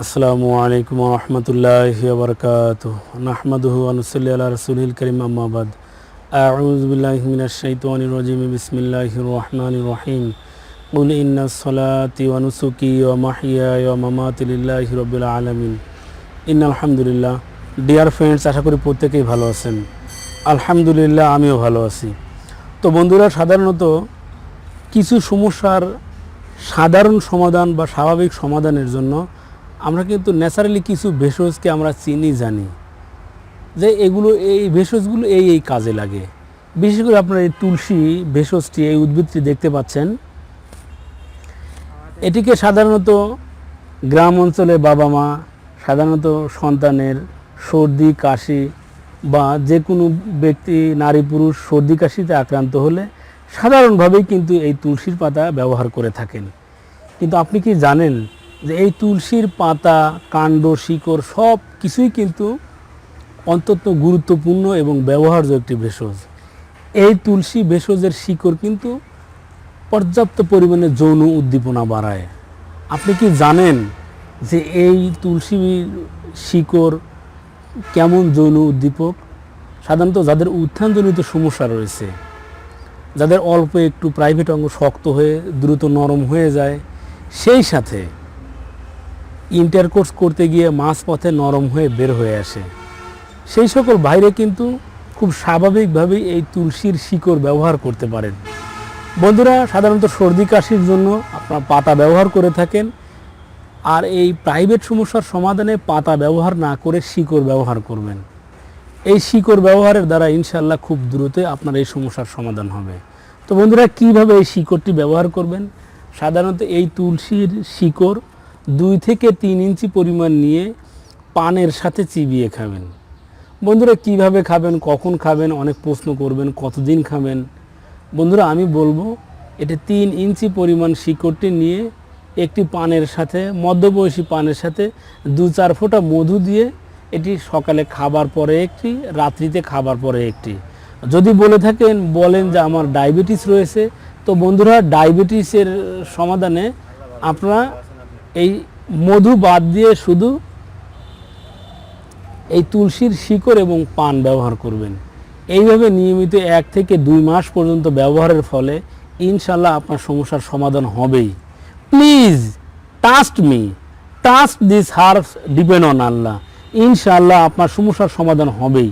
আসসালামু আলাইকুম রহমতুল্লাহ বরকাত নাহমাদুহু আনুসল্লি আল্লাহ রসুল করিম আম্মাবাদ আউজ বিল্লাহ মিনাশ শাইতানির রাজিম বিসমিল্লাহির রহমানির রহিম قل إن الصلاة ونسكي ومحياي ومماتي لله رب العالمين ইন আলহামদুলিল্লাহ ডিয়ার ফ্রেন্ডস আশা করি প্রত্যেকেই ভালো আছেন আলহামদুলিল্লাহ আমিও ভালো আছি তো বন্ধুরা সাধারণত কিছু সমস্যার সাধারণ সমাধান বা স্বাভাবিক সমাধানের জন্য আমরা কিন্তু ন্যাচারালি কিছু ভেষজকে আমরা চিনি, জানি। যে এগুলো, এই ভেষজগুলো এই এই কাজে লাগে। বিশেষ করে আপনার এই তুলসী ভেষজটি, এই উদ্ভিদটি দেখতে পাচ্ছেন। এটিকে সাধারণত গ্রাম অঞ্চলে বাবা মা, সাধারণত সন্তানের সর্দি, কাশি বা যে কোনো ব্যক্তি, নারী, পুরুষ সর্দি, কাশিতে আক্রান্ত হলে সাধারণভাবেই কিন্তু এই তুলসীর পাতা ব্যবহার করে থাকেন। কিন্তু আপনি কি জানেন যে এই তুলসীর পাতা, কাণ্ড, শিকড় সব কিছুই কিন্তু অন্তত গুরুত্বপূর্ণ এবং ব্যবহার্য একটি ভেষজ। এই তুলসী ভেষজের শিকড় কিন্তু পর্যাপ্ত পরিমাণে যৌন উদ্দীপনা বাড়ায়। আপনি কি জানেন যে এই তুলসী শিকড় কেমন যৌন উদ্দীপক? সাধারণত যাদের উত্থানজনিত সমস্যা রয়েছে, যাদের অল্প একটু প্রাইভেট অঙ্গ শক্ত হয়ে দ্রুত নরম হয়ে যায়, সেই সাথে ইন্টারকোর্স করতে গিয়ে মাছ পথে নরম হয়ে বের হয়ে আসে। সেই সকল বাইরে কিন্তু খুব স্বাভাবিকভাবেই এই তুলসীর শিকড় ব্যবহার করতে পারেন। বন্ধুরা, সাধারণত সর্দি কাশির জন্য আপনার পাতা ব্যবহার করে থাকেন আর এই প্রাইভেট সমস্যার সমাধানে পাতা ব্যবহার না করে শিকড় ব্যবহার করবেন। এই শিকড় ব্যবহারের দ্বারা ইনশাল্লাহ খুব দ্রুতই আপনার এই সমস্যার সমাধান হবে। তো বন্ধুরা, কীভাবে এই শিকড়টি ব্যবহার করবেন? সাধারণত এই তুলসীর শিকড় দুই থেকে তিন ইঞ্চি পরিমাণ নিয়ে পানের সাথে চিবিয়ে খাবেন। বন্ধুরা, কীভাবে খাবেন, কখন খাবেন, অনেক প্রশ্ন করবেন, কতদিন খাবেন? বন্ধুরা, আমি বলব, এটা তিন ইঞ্চি পরিমাণ শিকড়টি নিয়ে একটি পানের সাথে, মধ্যবয়সী পানের সাথে দু চার ফোঁটা মধু দিয়ে এটি সকালে খাবার পরে একটি, রাত্রিতে খাবার পরে একটি। যদি বলে থাকেন, বলেন যে আমার ডায়াবেটিস রয়েছে, তো বন্ধুরা, ডায়াবেটিসের সমাধানে আপনারা এই মধু বাদ দিয়ে শুধু এই তুলসীর শিকড় এবং পান ব্যবহার করবেন। এইভাবে নিয়মিত এক থেকে দুই মাস পর্যন্ত ব্যবহারের ফলে ইনশাল্লাহ আপনার সমস্যার সমাধান হবেই। Please trust me trust this herbs depend on Allah. ইনশাল্লাহ আপনার সমস্যার সমাধান হবেই।